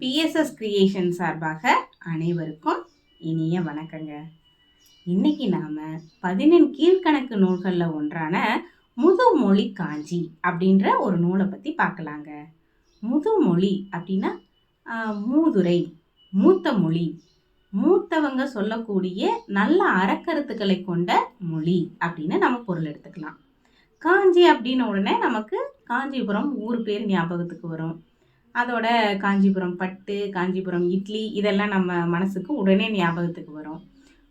BSS creation சார்பாக அனைவருக்கும் இனிய வணக்கங்க. இன்னைக்கு நாம் பதினெண் கீழ்கணக்கு நூல்களில் ஒன்றான முதுமொழி காஞ்சி அப்படின்ற ஒரு நூலை பற்றி பார்க்கலாங்க. முதுமொழி அப்படின்னா மூதுரை மூத்த மொழி மூத்தவங்க சொல்லக்கூடிய நல்ல அறக்கருத்துக்களை கொண்ட மொழி அப்படின்னு நம்ம பொருள் எடுத்துக்கலாம். காஞ்சி அப்படின்ன உடனே நமக்கு காஞ்சிபுரம் ஊர் பேர் ஞாபகத்துக்கு வரும். அதோட காஞ்சிபுரம் பட்டு காஞ்சிபுரம் இட்லி இதெல்லாம் நம்ம மனசுக்கு உடனே ஞாபகத்துக்கு வரும்.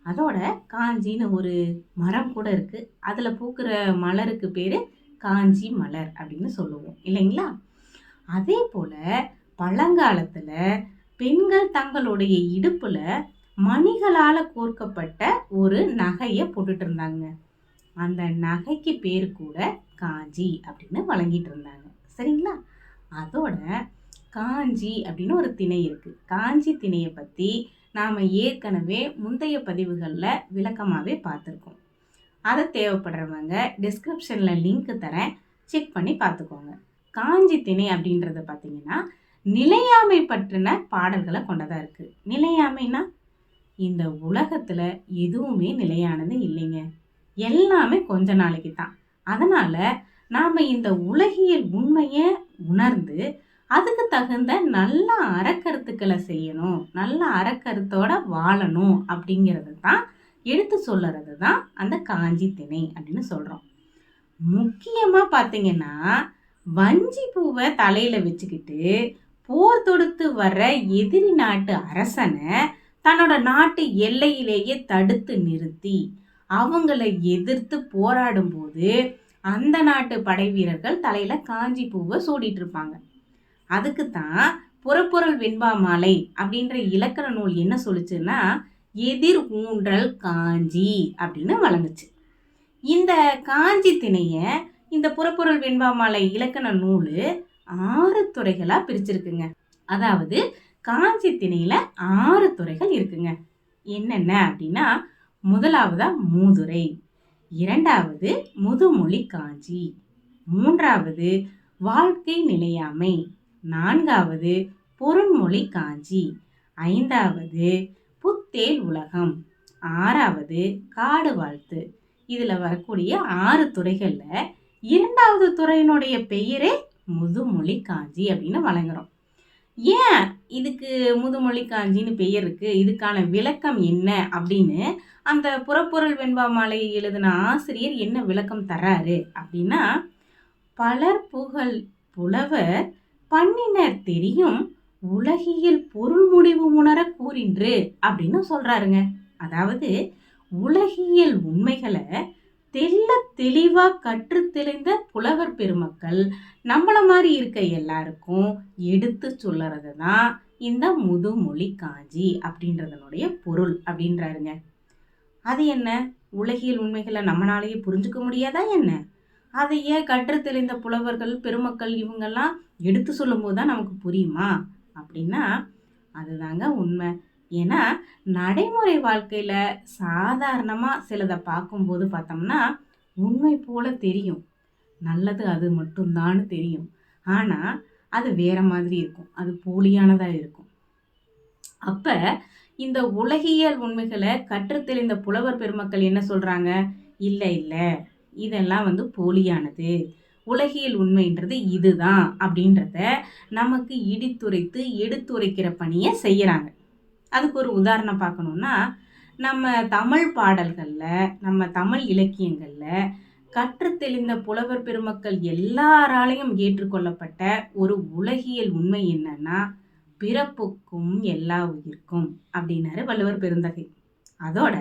அதோட காஞ்சின்னு ஒரு மரம் கூட இருக்குது அதில் பூக்கிற மலருக்கு பேர் காஞ்சி மலர் அப்படின்னு சொல்லுவோம். இல்லைங்களா? அதே போல் பழங்காலத்தில் பெண்கள் தங்களுடைய இடுப்பில் மணிகளால் கோர்க்கப்பட்ட ஒரு நகையை போட்டுட்டு இருந்தாங்க. அந்த நகைக்கு பேர் கூட காஞ்சி அப்படின்னு வழங்கிட்டு இருந்தாங்க. சரிங்களா? அதோட காஞ்சி அப்படின்னு ஒரு திணை இருக்குது காஞ்சி திணையை பற்றி நாம் ஏற்கனவே முந்தைய பதிவுகளில் விளக்கமாகவே பார்த்துருக்கோம். அதை தேவைப்படுறவங்க டிஸ்கிரிப்ஷனில் லிங்க் தரேன். செக் பண்ணி பார்த்துக்கோங்க. காஞ்சி திணை அப்படின்றத பார்த்தீங்கன்னா நிலையாமை பற்றின பாடல்களை கொண்டதாக இருக்குது நிலையாமைனா இந்த உலகத்தில் எதுவுமே நிலையானது இல்லைங்க. எல்லாமே கொஞ்ச நாளைக்கு தான். அதனால் நாம் இந்த உலகியல் உண்மையை உணர்ந்து அதுக்கு தகுந்த நல்ல அறக்கருத்துக்களை செய்யணும். நல்ல அறக்கருத்தோட வாழணும் அப்படிங்கிறது தான் எடுத்து சொல்லுறது தான் அந்த காஞ்சி திணை அப்படின்னு சொல்கிறோம் முக்கியமாக பார்த்தீங்கன்னா வஞ்சி பூவை தலையில் வச்சுக்கிட்டு போர் தொடுத்து வர்ற எதிரி நாட்டு அரசனை தன்னோட நாட்டு எல்லையிலேயே தடுத்து நிறுத்தி அவங்கள எதிர்த்து போராடும்போது அந்த நாட்டு படை வீரர்கள் தலையில காஞ்சி பூவை சூடிட்டு இருப்பாங்க. அதுக்கு தான் புறப்பொருள் வெண்பா மாலை அப்படின்ற இலக்கண நூல் என்ன சொல்லுச்சுன்னா எதிர் ஊன்றல் காஞ்சி அப்படின்னு வழங்குச்சு. இந்த காஞ்சி திணைய இந்த புறப்பொருள் வெண்பா மாலை இலக்கண நூல் ஆறு துறைகளாக பிரிச்சிருக்குங்க. அதாவது காஞ்சி திணையில ஆறு துறைகள் இருக்குங்க. என்னென்ன அப்படின்னா முதலாவதா மூதுரை இரண்டாவது முதுமொழி காஞ்சி மூன்றாவது வாழ்க்கை நிலையாமை நான்காவது பொருண்மொழி காஞ்சி. ஐந்தாவது புத்தேல் உலகம். ஆறாவது காடு வாழ்த்து. இதில் வரக்கூடிய ஆறு துறைகளில் இரண்டாவது துறையினுடைய பெயரே முதுமொழி காஞ்சி அப்படின்னு வழங்குறோம். ஏன் இதுக்கு முதுமொழி காஞ்சின்னு பெயர் இருக்குது இதுக்கான விளக்கம் என்ன அப்படின்னு அந்த புறப்பொருள் வெண்பா மாலை எழுதின ஆசிரியர் என்ன விளக்கம் தராரு அப்படின்னா பலர் புகழ் புலவர் பண்ணினர் தெரியும் உலகியல் பொருள் முடிவு உணர கூறின்று அப்படின்னு சொல்றாருங்க. அதாவது உலகியல் உண்மைகளை தெள்ள தெளிவா கற்று தெளிந்த புலவர் பெருமக்கள் நம்மள மாதிரி இருக்க எல்லாருக்கும் எடுத்து சொல்லறது தான் இந்த முதுமொழி காஞ்சி அப்படின்றதனுடைய பொருள் அப்படின்றாருங்க. அது என்ன? உலகியல் உண்மைகளை நம்மளாலேயே புரிஞ்சுக்க முடியாதா என்ன? அதை ஏன் கற்று தெளிந்த புலவர்கள் பெருமக்கள் இவங்கெல்லாம் எடுத்து சொல்லும்போது தான் நமக்கு புரியுமா? அப்படின்னா அதுதாங்க உண்மை. ஏன்னா நடைமுறை வாழ்க்கையில் சாதாரணமாக சிலதை பார்க்கும்போது பார்த்தோம்னா உண்மை போல தெரியும். நல்லது அது மட்டும்தான் தெரியும். ஆனால் அது வேற மாதிரி இருக்கும். அது போலியானதாக இருக்கும். அப்போ இந்த உலகியல் உண்மைகளை கற்று தெளிந்த புலவர் பெருமக்கள் என்ன சொல்கிறாங்க இல்லை இல்லை. இதெல்லாம் வந்து போலியானது. உலகியல் உண்மைன்றது இதுதான் அப்படின்றத நமக்கு இடித்துரைத்து எடுத்துரைக்கிற பணியை செய்கிறாங்க அதுக்கு ஒரு உதாரணம் பார்க்கணுன்னா நம்ம தமிழ் பாடல்களில் நம்ம தமிழ் இலக்கியங்களில் கற்று தெளிந்த புலவர் பெருமக்கள் எல்லாராலையும் ஏற்றுக்கொள்ளப்பட்ட ஒரு உலகியல் உண்மை என்னன்னா பிறப்புக்கும் எல்லா உயிர்க்கும் அப்படின்னாரு வள்ளுவர் பெருந்தகை. அதோட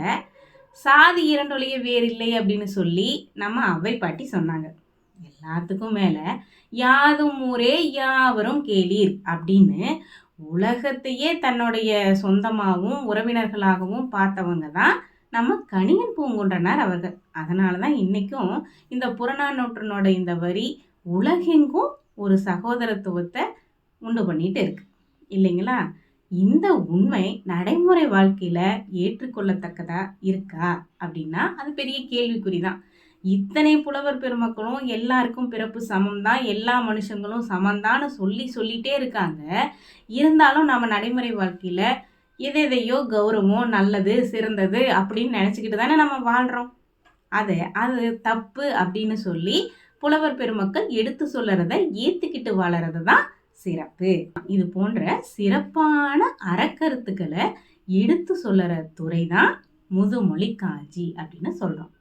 சாதி இரண்டொழிய வேறில்லை அப்படின்னு சொல்லி நம்ம அவை பாட்டி சொன்னாங்க. எல்லாத்துக்கும் மேலே யாதும் ஊரே யாவரும் கேளீர் அப்படின்னு உலகத்தையே தன்னுடைய சொந்தமாகவும் உறவினர்களாகவும் பார்த்தவங்க தான் நம்ம கணியன் பூங்குன்றனார் அவர்கள். அதனால தான் இன்றைக்கும் இந்த புறநானூற்றனோட இந்த வரி உலகெங்கும் ஒரு சகோதரத்துவத்தை உண்டு பண்ணிட்டு இருக்கு. இல்லைங்களா? இந்த உண்மை நடைமுறை வாழ்க்கையில் ஏற்றுக்கொள்ளத்தக்கதா இருக்கா அப்படின்னா அது பெரிய கேள்விக்குறி தான் இத்தனை புலவர் பெருமக்களும் எல்லாருக்கும் பிறப்பு சமம் தான் எல்லா மனுஷங்களும் சமந்தான்னு சொல்லி சொல்லிட்டே இருக்காங்க. இருந்தாலும் நம்ம நடைமுறை வாழ்க்கையில் எதை எதையோ கௌரவம் நல்லது சிறந்தது அப்படின்னு நினச்சிக்கிட்டு தானே நம்ம வாழ்கிறோம் அதை அது தப்பு அப்படின்னு சொல்லி புலவர் பெருமக்கள் எடுத்து சொல்லறத ஏற்றுக்கிட்டு வாழறது தான் சிறப்பு. இது போன்ற சிறப்பான அறக்கருத்துக்களை எடுத்து சொல்லுற துறை தான் முதுமொழி காஞ்சி அப்படின்னு சொல்கிறோம்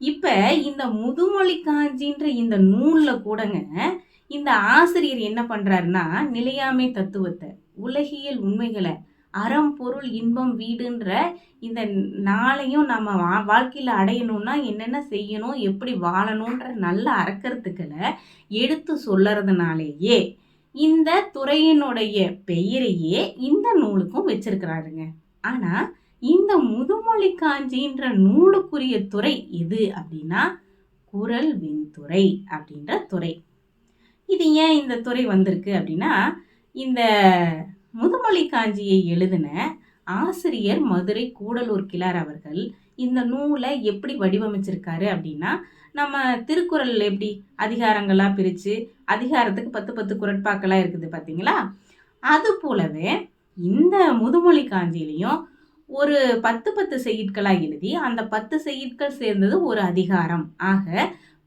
இப்போ இந்த முதுமொழி காஞ்சின்ற இந்த நூலில் கூடங்க இந்த ஆசிரியர் என்ன பண்ணுறாருன்னா நிலையாமை தத்துவத்தை உலகியல் உண்மைகளை அறம் பொருள் இன்பம் வீடுன்ற இந்த நாளையும் நம்ம வா வாழ்க்கையில் அடையணும்னா என்னென்ன செய்யணும் எப்படி வாழணுன்ற நல்ல அறக்கருத்துக்களை எடுத்து சொல்லறதுனாலேயே இந்த துறையினுடைய பெயரையே இந்த நூலுக்கும் வச்சிருக்கிறாருங்க. ஆனால் இந்த முதுமொழி காஞ்சின்ற நூலுக்குரிய துறை எது அப்படின்னா குரல் விண்துறை அப்படின்ற துறை. இது ஏன் இந்த துறை வந்திருக்கு அப்படின்னா இந்த முதுமொழி காஞ்சியை எழுதின ஆசிரியர் மதுரை கூடலூர் கிளார் அவர்கள் இந்த நூலை எப்படி வடிவமைச்சிருக்காரு அப்படின்னா நம்ம திருக்குறள் எப்படி? அதிகாரங்களாக பிரித்து அதிகாரத்துக்கு பத்து பத்து குரட்பாக்கெல்லாம் இருக்குது பார்த்தீங்களா அது போலவே இந்த முதுமொழி காஞ்சியிலையும் ஒரு பத்து பத்து செய்யிட்களாக எழுதி அந்த பத்து செய்யிட்கள் சேர்ந்தது ஒரு அதிகாரம். ஆக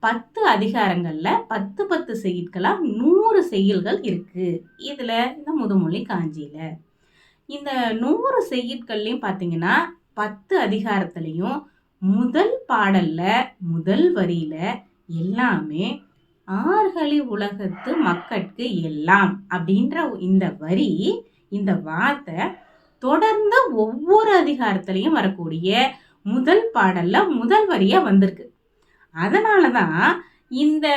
பத்து அதிகாரங்களில் பத்து பத்து செய்யிட்களாக நூறு செய்யுள்கள் இருக்குது இதில் இந்த முதுமொழி காஞ்சியில். இந்த நூறு செய்யிட்கள்லையும் பார்த்தீங்கன்னா பத்து அதிகாரத்துலேயும் முதல் பாடலில் முதல் வரியில் எல்லாமே ஆர்களி உலகத்து மக்கட்கு எல்லாம் அப்படின்ற இந்த வரி இந்த வார்த்தை தொடர்ந்து ஒவ்வொரு அதிகாரத்திலையும் வரக்கூடிய முதல் பாடல்ல முதல் வரியா வந்திருக்கு. அதனால தான் இந்த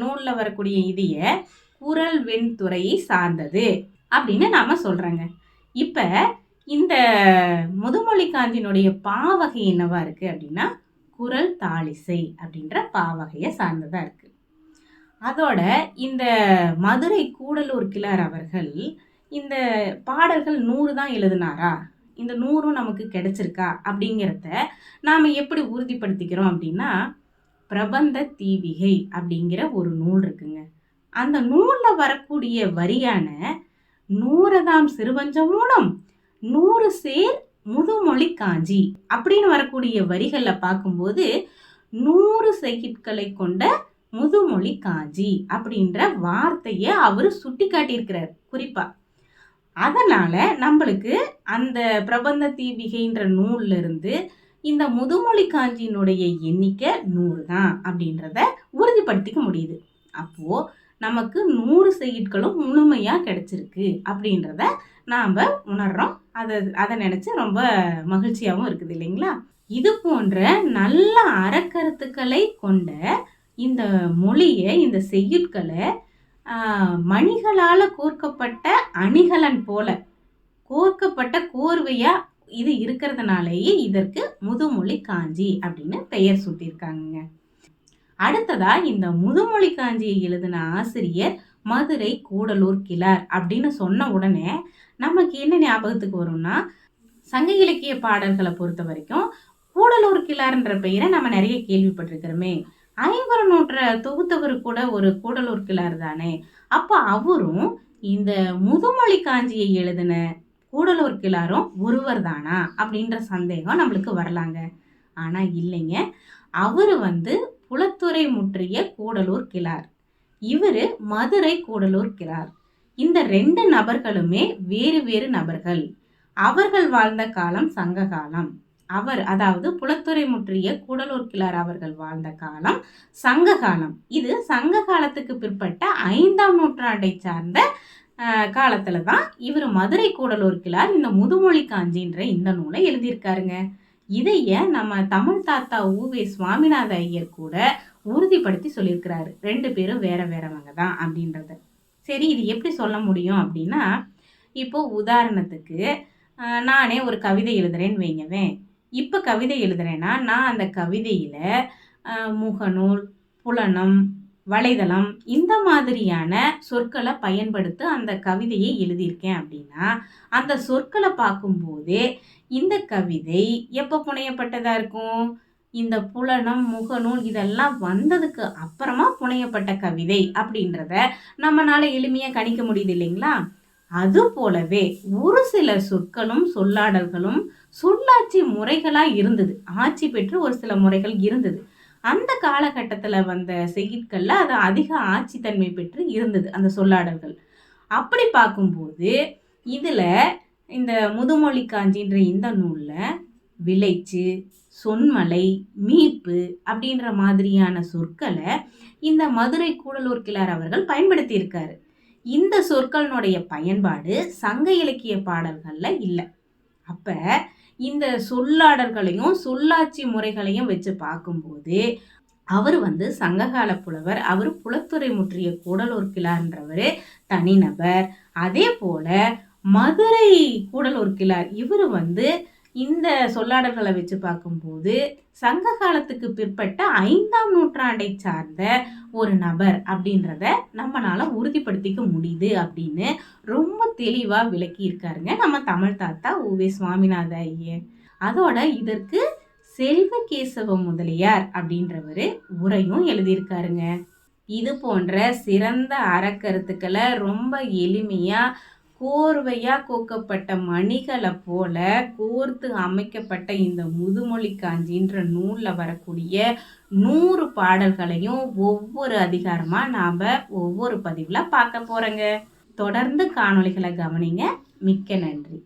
நூலில் வரக்கூடிய இதைய குரல் வெண்துறையை சார்ந்தது அப்படின்னு நாம சொல்றோங்க. இப்போ இந்த முதுமொழி காந்தியினுடைய பாவகை என்னவா இருக்குது அப்படின்னா குரல் தாளிசை அப்படின்ற பாவகையை சார்ந்ததாக இருக்குது அதோட இந்த மதுரை கூடலூர் கிளார் அவர்கள் இந்த பாடல்கள் நூறு தான் எழுதினாரா? இந்த நூறும் நமக்கு கிடைச்சிருக்கா? அப்படிங்கிறத நாம் எப்படி உறுதிப்படுத்திக்கிறோம் அப்படின்னா பிரபந்த தீவிகை அப்படிங்கிற ஒரு நூல் இருக்குங்க. அந்த நூலில் வரக்கூடிய வரியான நூறதாம் சிறுவஞ்ச மூலம் நூறு சேர் முதுமொழி காஞ்சி அப்படின்னு வரக்கூடிய வரிகளில் பார்க்கும்போது நூறு செகிட்களை கொண்ட முதுமொழி காஞ்சி அப்படின்ற வார்த்தையை அவர் சுட்டி காட்டியிருக்கிறார் குறிப்பாக அதனால் நம்மளுக்கு அந்த பிரபந்த தீபிகைன்ற நூல்ல இருந்து இந்த முதுமொழி காஞ்சியினுடைய எண்ணிக்கை நூறு தான் அப்படின்றத உறுதிப்படுத்திக்க முடியுது. அப்போது நமக்கு நூறு செய்யுட்களும் முழுமையாக கிடைச்சிருக்கு அப்படின்றத நாம் உணர்கிறோம் அதை அதை நினச்சி ரொம்ப மகிழ்ச்சியாகவும் இருக்குது இல்லைங்களா? இது போன்ற நல்ல அறக்கருத்துக்களை கொண்ட இந்த மொழியை இந்த செய்யுட்களை மணிகளால் கோர்க்கப்பட்ட அணிகலன் போல கோர்க்கப்பட்ட கோர்வையாக இது இருக்கிறதுனாலேயே இதற்கு முதுமொழி காஞ்சி அப்படின்னு பெயர் சூட்டியிருக்காங்க அடுத்ததா இந்த முதுமொழி காஞ்சியை எழுதின ஆசிரியர் மதுரை கூடலூர் கிளார் அப்படின்னு சொன்ன உடனே நமக்கு என்ன ஞாபகத்துக்கு வரும்னா சங்க இலக்கிய பாடல்களை பொறுத்த வரைக்கும் கூடலூர் கிளார்ன்ற பெயரை நம்ம நிறைய கேள்விப்பட்டிருக்கிறோமே. ஐம்பது நூற்ற தொகுத்தவர் கூட ஒரு கூடலூர் கிளார் தானே. அப்போ அவரும் இந்த முதுமொழி காஞ்சியை எழுதின கூடலூர் கிளாரும் ஒருவர் தானா அப்படின்ற சந்தேகம் நம்மளுக்கு வரலாங்க. ஆனால் இல்லைங்க. அவர் வந்து புலத்துறை முற்றிய கூடலூர் கிழார். இவர் மதுரை கூடலூர் கிழார். இந்த ரெண்டு நபர்களுமே வேறு வேறு நபர்கள். அவர்கள் வாழ்ந்த காலம் சங்க காலம் அவர் அதாவது புலத்துறை முற்றிய கூடலூர் கிழார் அவர்கள் வாழ்ந்த காலம் சங்க காலம் இது சங்க காலத்துக்கு பிற்பட்ட ஐந்தாம் நூற்றாண்டை சார்ந்த காலத்துல தான் இவர் மதுரை கூடலூர் கிழார் இந்த முதுமொழி காஞ்சின்ற இந்த நூலை எழுதியிருக்காருங்க. இதைய நம்ம தமிழ் தாத்தா ஊவே சுவாமிநாத ஐயர் கூட உறுதிப்படுத்தி சொல்லியிருக்கிறாரு. ரெண்டு பேரும் வேற வேறவங்க தான் அப்படின்றத. சரி இது எப்படி சொல்ல முடியும் அப்படின்னா இப்போ உதாரணத்துக்கு நானே ஒரு கவிதை எழுதுறேன்னு வைங்கவேன் இப்போ கவிதை எழுதுறேன்னா நான் அந்த கவிதையில் முகநூல் புலனம் வலைதளம் இந்த மாதிரியான சொற்களை பயன்படுத்தி அந்த கவிதையை எழுதியிருக்கேன் அப்படின்னா அந்த சொற்களை பார்க்கும்போது இந்த கவிதை எப்போ புனையப்பட்டதாக இருக்கும்? இந்த புலனம் முகநூல் இதெல்லாம் வந்ததுக்கு அப்புறமா புனையப்பட்ட கவிதை அப்படின்றத நம்மனால எளிமையாக கணிக்க முடியுது இல்லைங்களா? அது போலவே ஒரு சில சொற்களும் சொல்லாடல்களும் சொல்லாட்சி முறைகளாக இருந்தது. ஆட்சி பெற்று ஒரு சில முறைகள் இருந்தது. அந்த காலகட்டத்தில் வந்த செய்யுட்கள்ல அது அதிக ஆட்சி தன்மை பெற்று இருந்தது அந்த சொல்லாடல்கள். அப்படி பார்க்கும்போது இதில் இந்த முதுமொழி காஞ்சின்ற இந்த நூலில் விளைச்சு சொன்மலை மீட்பு அப்படின்ற மாதிரியான சொற்களை இந்த மதுரை கூடலூர் கிளார் அவர்கள் பயன்படுத்தியிருக்காரு. இந்த சொற்களினுடைய பயன்பாடு சங்க இலக்கிய பாடல்களில் இல்லை. அப்போ இந்த சொல்லாடல்களையும் சொல்லாட்சி முறைகளையும் வச்சு பார்க்கும்போது அவர் வந்து சங்ககால புலவர் அவர் புலத்துறை முற்றிய கூடலூர் கிளார்ன்றவர் தனிநபர். அதே போல மதுரை கூடலூர் கிளார் இவர் வந்து இந்த சொல்லாடல்களை வச்சு பார்க்கும்போது சங்க காலத்துக்கு பிற்பட்ட ஐந்தாம் நூற்றாண்டை சார்ந்த ஒரு நபர் அப்படின்றத நம்மளால உறுதிப்படுத்திக்க முடியுது அப்படின்னு ரொம்ப தெளிவா விளக்கி இருக்காருங்க நம்ம தமிழ் தாத்தா ஓவே சுவாமிநாத ஐயர். அதோட இதற்கு செல்வ கேசவ முதலியார் அப்படின்றவரு உரையும் எழுதியிருக்காருங்க. இது போன்ற சிறந்த அறக்கருத்துக்களை ரொம்ப எளிமையாக கோர்வையாக கோக்கப்பட்ட மணிகளை போல கோர்த்து அமைக்கப்பட்ட இந்த முதுமொழி காஞ்சின்ற நூலில் வரக்கூடிய நூறு பாடல்களையும் ஒவ்வொரு அதிகாரமாக நாம் ஒவ்வொரு பதிவில் பார்க்க போகிறோங்க தொடர்ந்து காணொளிகளை கவனிங்க. மிக்க நன்றி.